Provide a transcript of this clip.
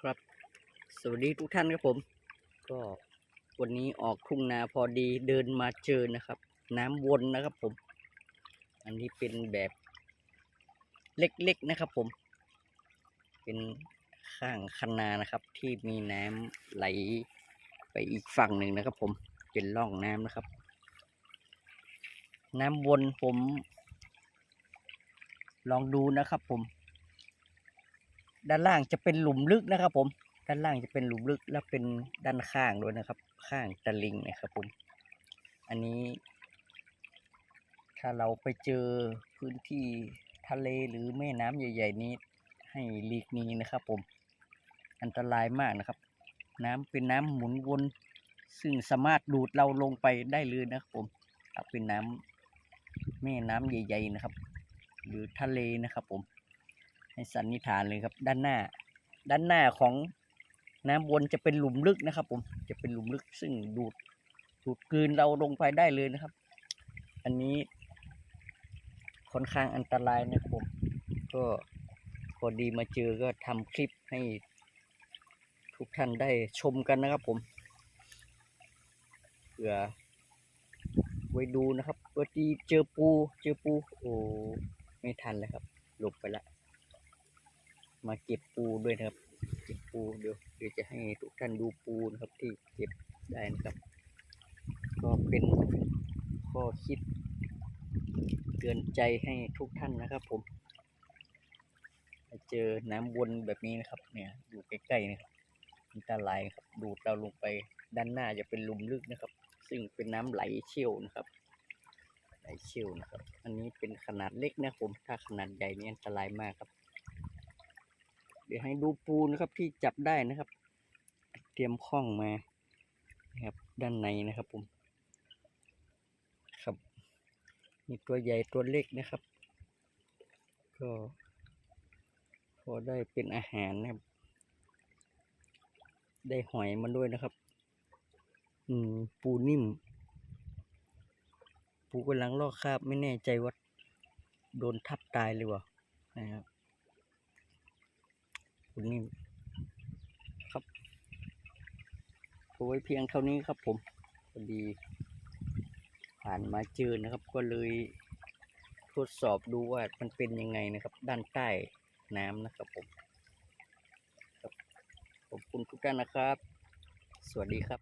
ครับ สวัสดีทุกท่านครับผม ก็วันนี้ออกทุ่งนาพอดีเดินมาเจอนะครับ น้ำวนนะครับผม อันนี้เป็นแบบเล็กๆนะครับผม เป็นข้างคันนานะครับ ที่มีน้ำไหลไปอีกฝั่งหนึ่งนะครับ ผมเป็นร่องน้ำนะครับ น้ำวนผม ลองดูนะครับผม ด้านล่างจะเป็นหลุมลึกนะครับ ผม ด้านล่างจะเป็นหลุมลึก แล้วเป็นด้านข้างด้วยนะครับ ข้างตะลิงนะครับ ผม อันนี้ ถ้าเราไปเจอพื้นที่ทะเลหรือแม่น้ำใหญ่ ๆ นี้ ให้หลีกหนี้นะครับ ผม อันตรายมากนะครับ น้ำเป็นน้ำหมุนวนซึ่งสามารถดูดเราลงไปได้เลยนะครับผมถ้าเป็นน้ำแม่น้ำใหญ่ ๆ นะครับ หรือทะเลนะครับผม สันนิษฐานเลยครับ ด้านหน้า ด้านหน้าของน้ำวนจะเป็นหลุมลึกนะครับ ผมจะเป็นหลุมลึกซึ่งดูดดูดกลืนเราลงไปได้เลยนะครับ อันนี้ค่อนข้างอันตรายนะครับผมก็พอดีมาเจอก็ทำคลิปให้ทุกท่านได้ชมกันนะครับผมเผื่อไว้ดูนะครับพอดีเจอปูเจอปูโอ้ไม่ทันเลยครับหลบไปละ มาเก็บปูด้วยนะครับ เก็บปูเดี๋ยวเดี๋ยวจะให้ทุกท่านดูปูนะครับที่เก็บได้นะครับ ก็เป็นข้อคิดเตือนใจให้ทุกท่านนะครับ ผมเจอน้ำวนแบบนี้นะครับ เนี่ยอยู่ใกล้ๆนะครับอันตรายครับดูดเราลงไปด้านหน้าจะเป็นลุมลึกนะครับ ซึ่งเป็นน้ำไหลเชี่ยวนะครับไหลเชี่ยวนะครับ อันนี้เป็นขนาดเล็กนะครับผมถ้าขนาดใหญ่นี่อันตรายมากครับ เดี๋ยวให้ดูปูนะครับที่จับได้นะครับ เตรียมข้องมานะครับด้านในนะครับผมครับมีตัวใหญ่ตัวเล็กนะครับ ก็พอได้เป็นอาหารนะครับ ได้หอยมันด้วยนะครับ อืม ปูนิ่ม ปูกำลังลอกคราบไม่แน่ใจว่าโดนทับตายหรือเปล่านะครับุณนิ่มครับไว้เพียงเท่านี้ครับผมพอดีผ่านมาเจอนะครับ ก็เลยทดสอบดูว่ามันเป็นยังไงนะครับ ด้านใต้น้ำนะครับผมครับขอบคุณทุกท่านนะครับ สวัสดีครับ